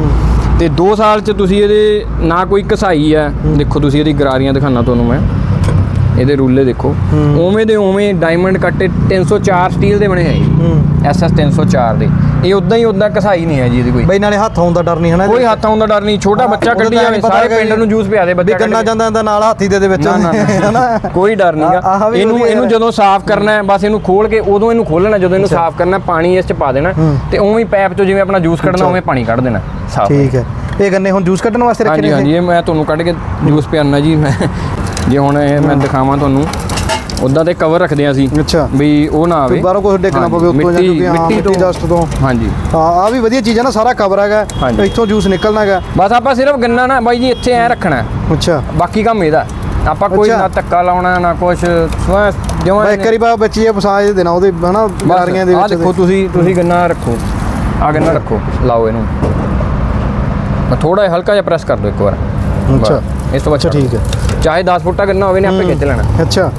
ਤੇ 2 ਸਾਲ ਚ ਤੁਸੀਂ ਇਹਦੇ ਨਾ ਕੋਈ ਘਸਾਈ ਹੈ। ਦੇਖੋ ਤੁਸੀਂ ਇਹਦੀ ਗਰਾਰੀਆਂ ਦਿਖਾਣਾ ਤੁਹਾਨੂੰ ਮੈਂ। ਇਹਦੇ ਰੂਲੇ ਦੇਖੋ। ਉਵੇਂ ਦੇ ਉਵੇਂ ਡਾਇਮੰਡ ਕੱਟੇ 304 ਸਟੀਲ ਦੇ ਬਣੇ ਹੈ। ਹੂੰ ਐਸਐਸ 304 ਦੇ। ਇਹ ਉਦਾਂ ਹੀ ਉਦਾਂ ਘਸਾਈ ਨਹੀਂ ਹੈ ਜੀ ਇਹਦੀ ਕੋਈ। ਬਈ ਨਾਲੇ ਹੱਥ ਆਉਣ ਦਾ ਡਰ ਨਹੀਂ ਹੈ ਨਾ ਕੋਈ ਹੱਥ ਆਉਣ ਦਾ ਡਰ ਨਹੀਂ। ਛੋਟਾ ਬੱਚਾ ਕੱਢੀ ਤਾਂ ਜਾਵੇ ਸਾਰੇ ਪਿੰਡ ਜੀ। ਨੂੰ ਜੂਸ ਪਿਆ ਦੇ ਬੱਚਾ ਗੰਨਾ ਕੱਢ ਕੇ। ਜਾਂਦਾ ਜਾਂਦਾ ਨਾਲ ਹਾਥੀ ਦੇ ਦੇ ਵਿੱਚ। ਹਨਾ। ਕੋਈ ਡਰ ਨਹੀਂਗਾ ਇਹਨੂੰ ਇਹਨੂੰ। ਜਦੋਂ ਸਾਫ਼ ਕਰਨਾ ਹੈ ਬਸ ਇਹਨੂੰ ਖੋਲ ਕੇ ਉਦੋਂ ਇਹਨੂੰ ਖੋਲਣਾ ਜਦੋਂ ਇਹਨੂੰ ਸਾਫ਼ ਕਰਨਾ ਪਾਣੀ ਇਸ ਚ ਪਾ ਦੇਣਾ ਤੇ ਉਵੇਂ ਹੀ ਪੈਪ ਚੋਂ ਜਿਵੇਂ ਆਪਣਾ ਜੂਸ ਕੱਢਣਾ ਉਵੇਂ ਪਾਣੀ ਕੱਢ ਦੇਣਾ ਸਾਫ਼ ਠੀਕ ਹੈ। ਇਹ ਗੰਨੇ ਹੁਣ ਜੂਸ ਕੱਢਣ ਵਾਸਤੇ ਰੱਖੇ ਹਾਂਜੀ ਨੇ ਹਾਂਜੀ ਇਹ ਮੈਂ ਤੁਹਾਨੂੰ ਕੱਢ ਕੇ ਜੂਸ ਪਿਆਣਾ ਜੀ ਮੈਂ ਜੇ ਹੁਣ ਇਹ ਮੈਂ ਦਿਖਾਵਾਂ ਤੁਹਾਨੂੰ ਉਦਾਂ ਤੇ ਕਵਰ ਰੱਖਦੇ ਆ ਅਸੀਂ ਅੱਛਾ। ਵੀ ਉਹ ਨਾ ਆਵੇ। ਬਾਹਰੋਂ ਕੁਝ ਡੇਕਣਾ ਪਵੇ ਉੱਤੋਂ ਜਾਂ ਕਿਉਂਕਿ ਮਿੱਟੀ ਤੋਂ। ਡਸਟ ਤੋਂ। ਹਾਂਜੀ। ਹਾਂ ਆ ਵੀ ਵਧੀਆ ਚੀਜ਼ ਹੈ ਨਾ ਸਾਰਾ ਕਵਰ ਹੈਗਾ। ਇੱਥੋਂ ਜੂਸ ਨਿਕਲਣਾ ਹੈਗਾ। ਬਸ ਆਪਾਂ ਸਿਰਫ ਗੰਨਾ ਨਾ ਬਾਈ ਜੀ ਇੱਥੇ ਐ ਰੱਖਣਾ। ਅੱਛਾ। ਬਾਕੀ ਕੰਮ ਇਹਦਾ। ਆਪਾਂ ਕੋਈ। ਨਾ ਧੱਕਾ ਲਾਉਣਾ ਨਾ ਕੁਛ। ਬਈ ਇੱਕ ਵਾਰੀ ਬਾ ਇਹ ਫਸਾਜ ਦੇਣਾ ਉਹਦੇ ਹਨਾ ਗਾਰੀਆਂ ਦੇ ਆ ਵਿੱਚ ਦੇਖੋ ਤੁਸੀਂ ਤੁਸੀਂ ਗੰਨਾ ਰੱਖੋ। ਆ ਗੰਨਾ ਰੱਖੋ। ਲਾਓ ਇਹਨੂੰ। ਮੈਂ ਥੋੜਾ ਹਲਕਾ ਜਿਹਾ ਪ੍ਰੈਸ ਕਰ ਦਿਓ ਇੱਕ ਵਾਰ। ਅੱਛਾ। ਇਸ ਤੋਂ ਅੱਛਾ, ਠੀਕ ਹੈ। ਚਾਹੇ 10 ਫੁੱਟਾ ਗੰਨਾ ਹੋਵੇ ਨੇ ਆਪੇ ਖਿੱਚ ਲੈਣਾ। ਅੱਛਾ।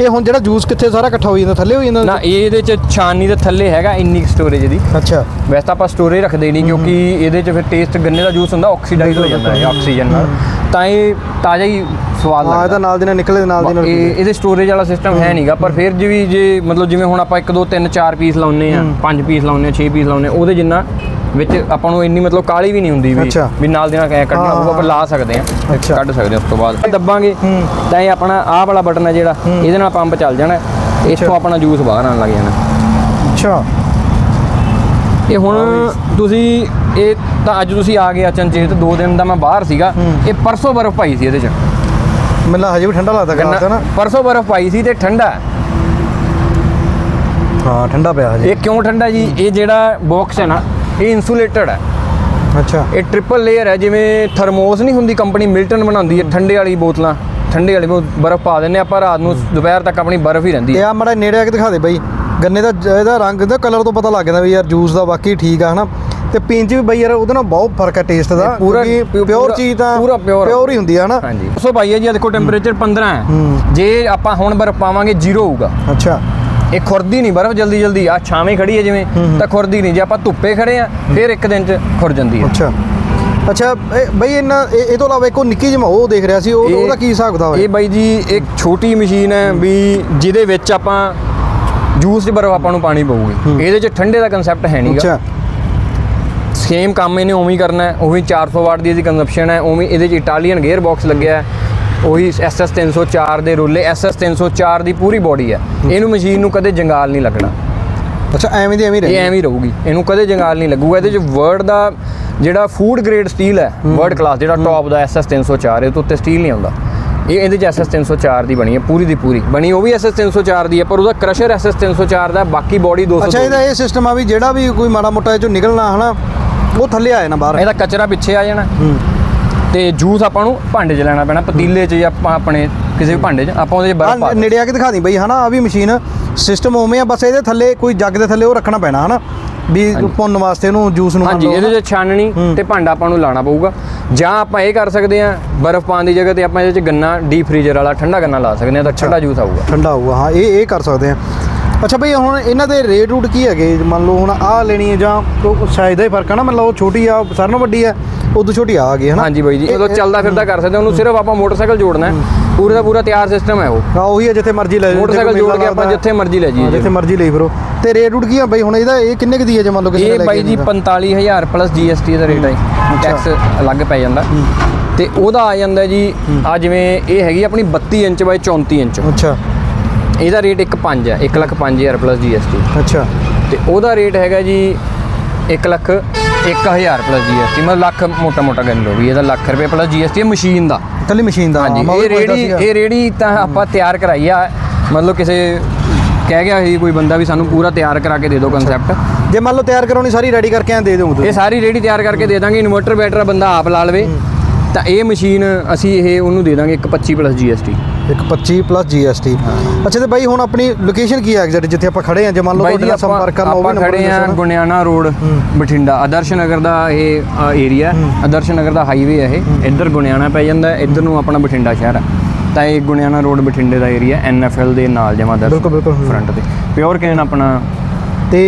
ਇਹ ਹੁਣ ਜਿਹੜਾ ਜੂਸ ਕਿੱਥੇ ਸਾਰਾ ਇਕੱਠਾ ਹੋ ਜਾਂਦਾ ਥੱਲੇ ਹੋ ਜਾਂਦਾ? ਨਾ ਇਹ ਇਹਦੇ ਚ ਛਾਨੀ ਦੇ ਥੱਲੇ ਹੈਗਾ ਇੰਨੀ ਸਟੋਰੇਜ ਦੀ। ਅੱਛਾ। ਵੈਸੇ ਤਾਂ ਆਪਾਂ ਸਟੋਰੇਜ ਰੱਖਦੇ ਨਹੀਂ ਕਿਉਂਕਿ ਇਹਦੇ ਚ ਫਿਰ ਟੇਸਟ ਗੰਨੇ ਦਾ ਜੂਸ ਹੁੰਦਾ ਆਕਸੀਡਾਈਜ਼ ਹੋ ਜਾਂਦਾ ਹੈ ਆਕਸੀਜਨ ਨਾਲ। ਤਾਂ ਇਹ ਤਾਜ਼ਾ ਹੀ ਸਵਾਦ ਹਾਂ ਲੱਗਦਾ। ਇਹਦਾ ਨਾਲ ਦੀ ਨਾਲ ਨਿਕਲੇ ਨਾਲ ਦੀ ਨਾਲ ਇਹ ਇਹਦੇ ਸਟੋਰੇਜ ਵਾਲਾ ਸਿਸਟਮ ਹੈ ਨਹੀਂਗਾ ਪਰ ਫਿਰ ਜੀ ਵੀ ਜੇ ਮਤਲਬ ਜਿਵੇਂ ਹੁਣ ਆਪਾਂ 1 2 3 4 ਪੀਸ ਲਾਉਨੇ ਆ 5 ਪੀਸ ਲਾਉਨੇ ਆ 6 ਪੀਸ ਲਾਉਨੇ ਆ ਉਹਦੇ ਜਿੰਨਾ ਵਿੱਚ ਆਪਾਂ ਨੂੰ ਇੰਨੀ ਮਤਲਬ ਕਾਲੀ ਵੀ ਨਹੀਂ ਹੁੰਦੀ ਵੀ। ਵੀ ਨਾਲ ਦੀ ਨਾਲ ਐ ਕੱਢਣਾ ਉਹ ਆਪਾਂ ਲਾ ਸਕਦੇ ਆ। ਕੱਢ ਸਕਦੇ ਉਸ ਤੋਂ ਬਾਅਦ। ਦੱਬਾਂਗੇ। ਤਾਂ ਇਹ ਆਪਣਾ ਆਹ ਵਾਲਾ ਬਟਨ ਹੈ ਜਿਹੜਾ ਇਹਦੇ ਨਾਲ ਪੰਪ ਚੱਲ ਜਾਣਾ। ਇੱਥੋਂ ਆਪਣਾ ਜੂਸ ਬਾਹਰ ਆਉਣ ਲੱਗ ਜਾਣਾ। ਅੱਛਾ। ਇਹ ਹੁਣ ਤੁਸੀਂ ਇਹ ਤਾਂ ਅੱਜ ਤੁਸੀਂ ਆ ਗਏ ਅਚਨਚੇਤ ਦੋ ਦਿਨ ਦਾ ਮੈਂ ਬਾਹਰ ਸੀਗਾ। ਇਹ ਪਰਸੋਂ ਬਰਫ਼ ਪਾਈ ਸੀ ਇਹਦੇ ਚ। ਮੈਨੂੰ ਹਜੇ ਵੀ ਠੰਡਾ ਲੱਗਦਾ ਹੈ ਨਾ? ਪਰਸੋਂ ਬਰਫ਼ ਪਾਈ ਸੀ ਤੇ ਠੰਡਾ। ਹਾਂ ਠੰਡਾ ਪਿਆ ਹਜੇ। ਇਹ ਕਿਉਂ ਠੰਡਾ ਜੀ? ਇਹ ਜਿਹੜਾ ਬਾਕਸ ਹੈ ਨਾ ਇਹ ਇਨਸੂਲੇਟਡ ਹੈ। ਅੱਛਾ। ਇਹ ਟ੍ਰਿਪਲ ਲੇਅਰ ਹੈ ਜਿਵੇਂ ਥਰਮੋਸ ਨਹੀਂ ਹੁੰਦੀ ਕੰਪਨੀ ਮਿਲਟਨ ਬਣਾਉਂਦੀ ਹੈ ਠੰਡੇ ਵਾਲੀ ਬੋਤਲਾਂ ਠੰਡੇ ਵਾਲੀ ਬਰਫ਼ ਪਾ ਦਿੰਦੇ ਆਪਾਂ ਰਾਤ ਨੂੰ ਦੁਪਹਿਰ ਤੱਕ ਆਪਣੀ ਬਰਫ਼ ਹੀ ਰਹਿੰਦੀ ਹੈ। ਆ ਮੜਾ ਨੇੜੇ ਆ ਕੇ ਦਿਖਾ ਦੇ ਬਾਈ। ਗੰਨੇ ਦਾ ਇਹਦਾ ਰੰਗ ਦਾ ਕਲਰ ਤੋਂ ਪਤਾ ਲੱਗ ਜਾਂਦਾ ਵੀ ਯਾਰ ਜੂਸ ਦਾ ਵਾਕਈ ਠੀਕ ਆ ਹਨਾ? ਤੇ ਪੀਣ ਚ ਵੀ ਬਾਈ ਯਾਰ ਉਹਦੇ ਨਾਲ ਬਹੁਤ ਫ਼ਰਕ ਹੈ ਟੇਸਟ ਦਾ ਪੂਰਾ- ਪਿਓਰ ਚੀਜ਼ ਤਾਂ ਪੂਰਾ pure। ਪਿਓਰ ਹੀ ਹੁੰਦੀ ਆ ਹਨਾ? ਹਾਂਜੀ। ਸੋ ਹੈ ਜੀ ਆਹ ਦੇਖੋ ਟੈਂਪਰੇਚਰ 15 ਹੈ। ਹੂੰ। ਜੇ ਆਪਾਂ ਹੁਣ ਬਰਫ਼ ਪਾਵਾਂਗੇ ਜ਼ੀਰੋ ਹੋਊਗਾ। ਅੱਛਾ। ਇਹ ਖੁਰਦੀ ਨਹੀਂ ਬਰਫ਼ ਜਲਦੀ ਜਲਦੀ ਆ ਛਾਵੇਂ ਖੜੀ ਹੈ ਜਿਵੇਂ ਤਾਂ ਖੁਰਦੀ ਨਹੀਂ ਜੇ ਆਪਾਂ ਧੁੱਪੇ ਖੜੇ ਆ ਫਿਰ ਇੱਕ ਦਿਨ ਚ ਖੁਰ ਜਾਂਦੀ ਹੈ। ਅੱਛਾ। ਅੱਛਾ ਇਹ ਬਈ ਇਹਨਾਂ ਇਹ ਇਹ ਤੋਂ ਇਲਾਵਾ ਇੱਕ ਉਹ ਨਿੱਕੀ ਜਿਹੀ ਮੈਂ ਉਹ ਦੇਖ ਰਿਹਾ ਸੀ ਉਹ ਇਹ- ਉਹਦਾ ਕੀ ਹਿਸਾਬ ਕਿਤਾਬ ਹੈ? ਇਹ ਬਾਈ ਜੀ ਇੱਕ ਛੋਟੀ ਮਸ਼ੀਨ ਹੈ ਵੀ ਜਿਹਦੇ ਵਿੱਚ ਆਪਾਂ ਜੂਸ 'ਚ ਬਰਫ਼ ਆਪਾਂ ਨੂੰ ਪਾਣੀ ਪਊਗੀ। ਇਹਦੇ 'ਚ ਠੰਡੇ ਦਾ ਕਨਸੈਪਟ ਹੈ ਨਹੀਂਗਾ ਅੱਛਾ। ਸੇਮ ਕੰਮ ਇਹਨੇ ਉਵੇਂ ਹੀ ਕਰਨਾ ਹੈ ਉਹੀ 400 ਵਾਟ ਦੀ ਇਹਦੀ ਕੰਜ਼ੰਪਸ਼ਨ ਹੈ ਉਵੇਂ ਇਹਦੇ 'ਚ ਇਟਾਲੀਅਨ ਗੇਅਰ ਬਾਕਸ ਲੱਗਿਆ ਹੈ। ਉਹੀ SS 304 ਦੇ ਰੋਲੇ SS 304 ਦੀ ਪੂਰੀ ਬੋਡੀ ਹੈ। ਇਹਨੂੰ ਮਸ਼ੀਨ ਨੂੰ ਕਦੇ ਜੰਗਾਲ ਨਹੀਂ ਲੱਗਣਾ। ਅੱਛਾ ਐਵੇਂ ਦੀ ਐਵੇਂ ਹੀ ਇਹ ਰਹੀ ਐਵੇਂ ਰਹੂਗੀ। ਇਹਨੂੰ ਕਦੇ ਜੰਗਾਲ ਨਹੀਂ ਲੱਗੂਗਾ। ਇਹਦੇ 'ਚ ਵਰਡ ਦਾ ਜਿਹੜਾ ਫੂਡ ਗ੍ਰੇਡ ਸਟੀਲ ਹੈ ਵਰਡ ਕਲਾਸ ਜਿਹੜਾ ਟੌਪ ਦਾ SS 304 ਇਹ ਤੋਂ ਉੱਤੇ ਸਟੀਲ ਨਹੀਂ ਆਉਂਦਾ। ਇਹ ਇਹਦੇ 'ਚ SS 304 ਦੀ ਬਣੀ ਹੈ ਪੂਰੀ ਦੀ ਪੂਰੀ। ਬਣੀ ਉਹ ਵੀ SS 304 ਦੀ ਹੈ ਪਰ ਉਹਦਾ ਕ੍ਰਸ਼ਰ SS 304 ਦਾ ਬਾਕੀ ਬੋਡੀ 200 ਅੱਛਾ ਇਹਦਾ ਇਹ ਸਿਸਟਮ ਆ ਵੀ ਜਿਹੜਾ ਵੀ ਕੋਈ ਮਾੜਾ ਮੋਟਾ ਇਹ ਚੋਂ ਨਿਕਲਣਾ ਹਨਾ ਉਹ ਥੱਲੇ ਆਏ ਨਾ ਬਾਹਰ। ਇਹਦਾ ਕਚਰਾ ਪਿੱਛੇ ਆ ਜਾਣਾ। ਹੂੰ। ਤੇ ਜੂਸ ਆਪਾਂ ਨੂੰ ਭਾਂਡੇ 'ਚ ਲੈਣਾ ਪੈਣਾ ਪਤੀਲੇ 'ਚ ਜਾਂ ਆਪਾਂ ਆਪਣੇ ਕਿਸੇ ਵੀ ਭਾਂਡੇ 'ਚ ਆਪਾਂ ਉਹਦੇ 'ਚ ਬਰਫ਼ ਪਾ ਨੇੜੇ ਆ ਕੇ ਦਿਖਾ ਦੀ ਬਈ ਹਨਾ ਆ ਵੀ ਮਸ਼ੀਨ ਸਿਸਟਮ ਉਵੇਂ ਆ ਬਸ ਇਹਦੇ ਥੱਲੇ ਕੋਈ ਜੱਗ ਦੇ ਥੱਲੇ ਉਹ ਰੱਖਣਾ ਪੈਣਾ ਹਨਾ ਵੀ ਪੁੰਨ ਵਾਸਤੇ ਉਹਨੂੰ ਜੂਸ ਨੂੰ ਹਾਂਜੀ ਮੰਨ ਲਓ ਇਹਦੇ 'ਚ ਛਾਨਣੀ ਹੂੰ। ਤੇ ਭਾਂਡਾ ਆਪਾਂ ਨੂੰ ਲਾਣਾ ਪਊਗਾ। ਜਾਂ ਆਪਾਂ ਇਹ ਕਰ ਸਕਦੇ ਹਾਂ ਬਰਫ਼ ਪਾਉਣ ਦੀ ਜਗ੍ਹਾ ਤੇ ਆਪਾਂ ਇਹਦੇ 'ਚ ਗੰਨਾ ਡੀਪ ਫ੍ਰੀਜ਼ਰ ਵਾਲਾ ਠੰਡਾ ਗੰਨਾ ਲਾ ਸਕਦੇ ਹਾਂ ਤਾਂ ਠੰਡਾ ਜੂਸ ਆਊਗਾ। ਠੰਡਾ ਹੋਊਗਾ ਹਾਂ ਇਹ ਇਹ ਕਰ ਸਕਦੇ ਆ ਅੱਛਾ ਬਈ ਹੁਣ ਇਹਨਾਂ ਦੇ ਰੇਟ ਰੂਟ ਕੀ ਹੈਗੇ? ਮੰਨ ਲਓ ਹੁਣ ਆਹ ਲੈਣੀ ਹੈ ਜਾਂ ਸਾਈਜ਼ ਦਾ ਹੀ ਫ਼ਰਕ ਆ ਨਾ ਮੰਨ ਲਓ ਉਹ ਛੋਟੀ ਆ ਸਾਰਿਆਂ ਨਾਲੋਂ ਵੱਡੀ ਆ ਉਦੋਂ ਛੋਟੀ ਆ ਗਈ ਹੈ ਨਾ ਹਾਂਜੀ ਬਾਈ ਜੀ ਉਦੋਂ ਚੱਲਦਾ ਫਿਰਦਾ ਕਰ ਸਕਦੇ ਹਾਂ, ਉਹਨੂੰ ਸਿਰਫ ਆਪਾਂ ਮੋਟਰਸਾਈਕਲ ਜੋੜਨਾ ਹੈ। ਪੂਰਾ ਦਾ ਪੂਰਾ ਤਿਆਰ ਸਿਸਟਮ ਹੈ ਉਹ। ਆ ਉਹੀ ਹੈ ਜਿੱਥੇ ਮਰਜ਼ੀ ਲੈ ਜਾਓ ਮੋਟਰਸਾਈਕਲ ਜੋੜ ਕੇ ਆਪਾਂ ਜਿੱਥੇ ਮਰਜ਼ੀ ਲੈ ਹਾਂ, ਜਾਈਏ ਜਿੱਥੇ ਮਰਜ਼ੀ ਲਈ ਫਿਰੋ। ਤੇ ਰੇਟ ਰੂਟ ਕੀ ਆ ਬਈ ਹੁਣ ਇਹਦਾ ਇਹ ਕਿੰਨੇ ਕੁ ਦੀ ਹੈ ਜੇ ਮੰਨ ਲਓ ਕਿਸੇ ਇਹ ਬਾਈ ਜੀ ਜਾਣਾ? 45000 ਪਲੱਸ GST ਦਾ ਰੇਟ ਹੈ ਟੈਕਸ ਅਲੱਗ ਪੈ ਜਾਂਦਾ। ਤੇ ਉਹਦਾ ਆ ਜਾਂਦਾ ਜੀ ਆ ਜਿਵੇਂ ਇਹ ਹੈਗੀ ਆਪਣੀ 32 ਇੰਚ ਬਾਈ 34 ਇੰਚ। ਅੱਛਾ। ਇਹਦਾ ਰੇਟ 1.5 ਹੈ 1 ਲੱਖ 5000 ਪਲੱਸ GST ਅੱਛਾ। ਤੇ ਉਹਦਾ ਰੇਟ ਹੈਗਾ ਜੀ 1 ਲੱਖ 1000 ਪਲੱਸ GST ਮਤਲਬ ਲੱਖ ਮੋਟਾ ਮੋਟਾ ਗੱਲ ਲਓ ਵੀ ਇਹਦਾ ਲੱਖ ਰੁਪਏ ਪਲੱਸ ਹੈ ਮਸ਼ੀਨ ਦਾ। ਕੱਲੀ ਮਸ਼ੀਨ ਦਾ ਹਾਂਜੀ ਇਹ ਰੇੜੀ। ਇਹ ਰੇੜੀ ਤਾਂ ਆਪਾਂ ਤਿਆਰ ਕਰਾਈ ਆ। ਮਤਲਬ ਕਿਸੇ ਕਹਿ ਗਿਆ ਸੀ ਕੋਈ ਬੰਦਾ ਵੀ ਸਾਨੂੰ ਪੂਰਾ ਤਿਆਰ ਕਰਾ ਕੇ ਦੇ ਦਿਓ ਕਨਸੈਪਟ ਜੇ ਮੰਨ ਲਓ ਤਿਆਰ ਕਰਾਉਣੀ ਸਾਰੀ ਰੈਡੀ ਕਰਕੇ ਆਂ ਦੇ ਦਿਓ ਇਹ ਸਾਰੀ ਰੇੜੀ ਤਿਆਰ ਕਰਕੇ ਦੇ ਦਾਂਗੇ ਇਨਵਰਟਰ ਬੈਟਰਾ ਬੰਦਾ ਆਪ ਲਾ ਲਵੇ। ਤਾਂ ਇਹ ਮਸ਼ੀਨ ਅਸੀਂ ਇਹ ਉਹਨੂੰ ਦੇ ਦਾਂਗੇ 125 ਪਲੱਸ GST ਇੱਕ 25 ਪਲੱਸ GST ਅੱਛਾ ਤੇ ਬਾਈ ਹੁਣ ਆਪਣੀ ਲੋਕੇਸ਼ਨ ਕੀ ਹੈ ਐਗਜ਼ੈਕਟ ਜਿੱਥੇ ਆਪਾਂ ਖੜੇ ਆ ਜੇ ਮੰਨ ਲਓ ਤੁਹਾਡੇ ਨਾਲ ਸੰਪਰਕ ਕਰਨਾ ਉਹ ਵੀ ਨੰਬਰ ਖੜੇ ਆ ਗੁਣਿਆਣਾ ਰੋਡ ਬਠਿੰਡਾ। ਆਦਰਸ਼ ਨਗਰ ਦਾ ਇਹ ਏਰੀਆ ਆਦਰਸ਼ ਨਗਰ ਦਾ ਹਾਈਵੇ ਹੈ ਇਹ। ਇੱਧਰ ਗੁਣਿਆਣਾ ਪੈ ਜਾਂਦਾ ਹੈ, ਇੱਧਰ ਨੂੰ ਆਪਣਾ ਬਠਿੰਡਾ ਸ਼ਹਿਰ ਹੈ। ਤਾਂ ਇਹ ਗੁਣਿਆਣਾ ਰੋਡ ਬਠਿੰਡੇ ਦਾ ਏਰੀਆ ਐਨਐਫਐਲ ਦੇ ਨਾਲ ਜਮਾ ਦਰ ਬਿਲਕੁਲ ਬਿਲਕੁਲ। ਫਰੰਟ ਤੇ। ਪਿਓਰ ਕੈਨ ਆਪਣਾ ਤੇ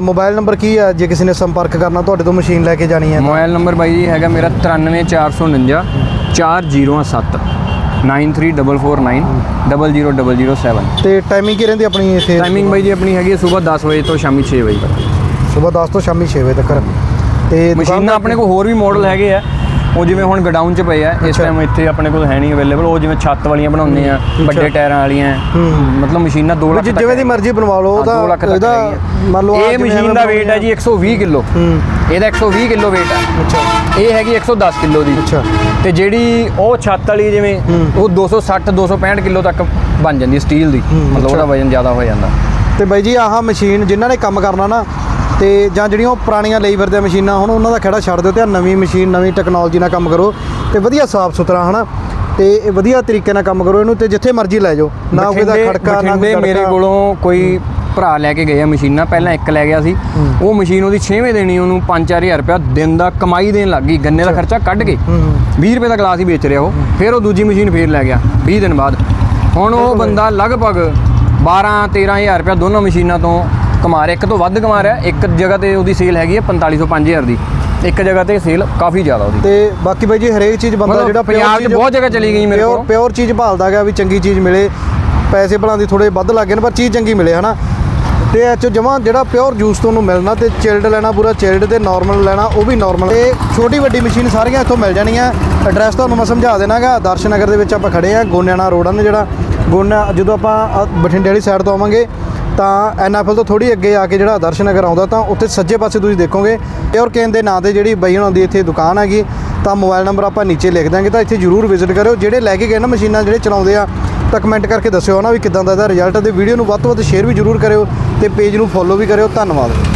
ਮੋਬਾਈਲ ਨੰਬਰ ਕੀ ਹੈ? ਜੇ ਕਿਸੇ ਨੇ ਸੰਪਰਕ ਕਰਨਾ ਤੁਹਾਡੇ ਤੋਂ ਮਸ਼ੀਨ ਲੈ ਕੇ ਜਾਣੀ ਹੈ? ਮੋਬਾਈਲ ਨੰਬਰ ਬਾਈ ਜੀ ਹੈਗਾ ਮੇਰਾ 93449 407 93449 00007 ਤੇ ਟਾਈਮਿੰਗ ਕੀ ਰਹਿੰਦੀ ਆਪਣੀ ਇੱਥੇ ਟਾਈਮਿੰਗ ਬਾਈ ਜੀ ਆਪਣੀ ਹੈਗੀ ਹੈ ਸਵੇਰ 10 ਵਜੇ ਤੋਂ ਸ਼ਾਮੀ 6 ਵਜੇ ਤੱਕ। ਸਵੇਰ 10 ਤੋਂ ਸ਼ਾਮੀ 6 ਵਜੇ ਤੱਕ। ਤੇ ਮਸ਼ੀਨਾਂ ਆਪਣੇ ਕੋਲ ਹੋਰ ਵੀ ਮਾਡਲ ਹੈਗੇ ਆ। ਉਹ ਜਿਵੇਂ ਹੁਣ ਗਡਾਊਨ 'ਚ ਪਏ ਆ ਇਸ। ਟਾਈਮ ਇੱਥੇ ਆਪਣੇ ਕੋਲ ਹੈ ਨਹੀਂ ਅਵੇਲੇਬਲ ਉਹ ਜਿਵੇਂ ਛੱਤ ਵਾਲੀਆਂ ਬਣਾਉਂਦੇ ਆ ਵੱਡੇ ਟਾਇਰਾਂ ਵਾਲੀਆਂ। ਮਤਲਬ ਮਸ਼ੀਨਾਂ 2 ਲੱਖ ਤੱਕ ਜਿਵੇਂ ਦੀ। ਮਰਜ਼ੀ ਬਣਵਾ ਲਓ ਉਹਦਾ ਇਹਦਾ ਮੰਨ ਲਓ ਇਹ ਮਸ਼ੀਨ ਦਾ weight ਹੈ ਜੀ 120 ਕਿਲੋ। ਹੂੰ। ਇਹਦਾ 120 ਕਿਲੋ weight ਹੈ ਅੱਛਾ। ਇਹ ਹੈਗੀ 110 ਕਿਲੋ ਦੀ। ਅੱਛਾ। ਤੇ ਜਿਹੜੀ ਉਹ ਛੱਤ ਵਾਲੀ ਜਿਵੇਂ। ਉਹ 260 265 ਕਿਲੋ ਤੱਕ ਬਣ ਜਾਂਦੀ ਸਟੀਲ ਦੀ। ਮਤਲਬ ਉਹਦਾ। ਵਜ਼ਨ ਜ਼ਿਆਦਾ ਹੋ ਜਾਂਦਾ। ਤੇ ਬਾਈ ਜੀ ਆਹ ਮਸ਼ੀਨ ਜਿਨ੍ਹਾਂ ਨੇ ਕੰਮ ਕਰਨਾ ਨਾ ਤੇ ਜਾਂ ਜਿਹੜੀਆਂ ਉਹ ਪੁਰਾਣੀਆਂ ਲਈ ਫਿਰਦੇ ਮਸ਼ੀਨਾਂ ਹੁਣ ਉਹਨਾਂ ਦਾ ਖੜਾ ਛੱਡ ਦਿਓ ਤੇ ਨਵੀਂ ਮਸ਼ੀਨ ਨਵੀਂ ਟੈਕਨੋਲੋਜੀ ਨਾਲ ਕੰਮ ਕਰੋ ਤੇ ਵਧੀਆ ਸਾਫ਼ ਸੁਥਰਾ ਹਨਾ? ਤੇ ਇਹ ਵਧੀਆ ਤਰੀਕੇ ਨਾਲ ਕੰਮ ਕਰੋ ਇਹਨੂੰ ਤੇ ਜਿੱਥੇ ਮਰਜ਼ੀ ਲੈ ਜਾਓ। ਨਾ ਕੋਈ ਦਾ ਖੜਕਾ ਨਾ ਕੋਈ ਮੇਰੇ। ਕੋਲੋਂ ਕੋਈ ਭਰਾ ਲੈ ਕੇ ਗਏ ਆ ਮਸ਼ੀਨਾਂ ਪਹਿਲਾਂ ਇੱਕ ਲੈ ਗਿਆ ਸੀ। ਉਹ ਮਸ਼ੀਨ ਉਹਦੀ 6ਵੇਂ ਦੇਣੀ ਉਹਨੂੰ 5-4000 ਰੁਪਇਆ ਦਿਨ ਦਾ ਕਮਾਈ ਦੇਣ ਲੱਗ ਗਈ ਗੰਨੇ ਦਾ ਖਰਚਾ ਕੱਢ ਕੇ। ਹੂੰ ਹੂੰ। 20 ਰੁਪਏ ਦਾ ਗਲਾਸ ਹੀ ਵੇਚ ਰਿਹਾ ਉਹ। ਫਿਰ ਉਹ ਦੂਜੀ ਮਸ਼ੀਨ ਫੇਰ ਲੈ ਗਿਆ 20 ਦਿਨ ਬਾਅਦ। ਹੁਣ ਉਹ ਬੰਦਾ ਲਗਭਗ 12-13000 ਰੁਪਇਆ ਦੋਨੋਂ ਮਸ਼ੀਨਾਂ ਤੋਂ ਕਮਾ ਰਿਹਾ ਇੱਕ ਤੋਂ ਵੱਧ ਕਮਾ ਰਿਹਾ ਇੱਕ ਜਗ੍ਹਾ ਤੇ ਉਹਦੀ ਸੇਲ ਹੈਗੀ ਹੈ 4500 5000 ਦੀ। ਇੱਕ ਜਗ੍ਹਾ ਤੇ ਸੇਲ ਕਾਫੀ ਜ਼ਿਆਦਾ ਉਹਦੀ। ਤੇ ਬਾਕੀ ਬਾਈ ਜੀ ਹਰੇਕ ਚੀਜ਼ ਬੰਦਾ ਜਿਹੜਾ ਪੰਜਾਬ 'ਚ ਬਹੁਤ ਜਗ੍ਹਾ ਚਲੀ ਗਈ ਮੇਰੇ ਕੋਲ। ਪਿਓਰ ਚੀਜ਼ ਭਾਲਦਾ ਗਿਆ ਵੀ ਚੰਗੀ ਚੀਜ਼ ਮਿਲੇ। ਪੈਸੇ ਭਲਾਂ ਦੀ ਥੋੜੇ ਵੱਧ ਲੱਗ ਨੇ ਪਰ ਚੀਜ਼ ਚੰਗੀ ਮਿਲੇ ਹਨਾ? ਤੇ ਇਹ ਚ ਜਮਾ ਜਿਹੜਾ ਪਿਓਰ ਜੂਸ ਤੁਹਾਨੂੰ ਮਿਲਣਾ ਤੇ ਚਿਲਡ ਲੈਣਾ ਪੂਰਾ ਚਿਲਡ ਤੇ ਨਾਰਮਲ ਲੈਣਾ ਉਹ ਵੀ ਨਾਰਮਲ ਤੇ ਛੋਟੀ ਵੱਡੀ ਮਸ਼ੀਨ ਸਾਰੀਆਂ ਇੱਥੋਂ ਮਿਲ ਜਾਣੀਆਂ। ਐਡਰੈਸ ਤੁਹਾਨੂੰ ਮੈਂ ਸਮਝਾ ਦੇਣਾਗਾ ਦਰਸ਼ਨ ਨਗਰ ਦੇ ਵਿੱਚ ਆਪਾਂ ਖੜੇ ਆ ਗੋਨਿਆਣਾ ਰੋਡ ਨੇ ਜਿਹੜਾ ਗੋਨਾ ਜਦੋਂ ਆਪਾਂ ਬਠਿੰਡੇ ਵਾਲੀ ਸਾਈਡ ਤੋਂ ਆਵਾਂਗੇ ਤਾਂ ਐਨਐਫਐਲ ਤੋਂ ਥੋੜੀ ਅੱਗੇ ਆ ਕੇ ਜਿਹੜਾ ਆਦਰਸ਼ ਨਗਰ ਆਉਂਦਾ ਤਾਂ ਉੱਥੇ ਸੱਜੇ ਪਾਸੇ ਤੁਸੀਂ ਦੇਖੋਗੇ ਪਿਓਰ ਕੇਨ ਦੇ ਨਾਂ ਤੇ ਜਿਹੜੀ ਬਾਈ ਹੁਣਾਂ ਦੀ ਇੱਥੇ ਦੁਕਾਨ ਹੈਗੀ, ਤਾਂ ਮੋਬਾਈਲ ਨੰਬਰ ਆਪਾਂ ਨੀਚੇ ਲਿਖ ਦਾਂਗੇ ਤਾਂ ਇੱਥੇ ਜਰੂਰ ਵਿਜ਼ਿਟ ਕਰਿਓ। ਜਿਹੜੇ ਲੈ ਕੇ ਗਏ ਨਾ ਮਸ਼ੀਨਾਂ ਜਿਹੜੇ ਚਲਾਉਂਦੇ ਆ, ਤਾਂ ਕਮੈਂਟ ਕਰਕੇ ਦੱਸਿਓ ਨਾ ਵੀ ਕਿਦਾਂ ਦਾ ਇਹਦਾ ਰਿਜ਼ਲਟ ਤੇ ਵੀਡੀਓ ਨੂੰ ਵੱਧ ਤੋਂ ਵੱਧ ਸ਼ੇਅਰ ਵੀ ਜਰੂਰ ਕਰਿਓ ਤੇ ਪੇਜ ਨੂੰ ਫੋਲੋ ਵੀ ਕਰਿਓ। ਧੰਨਵਾਦ।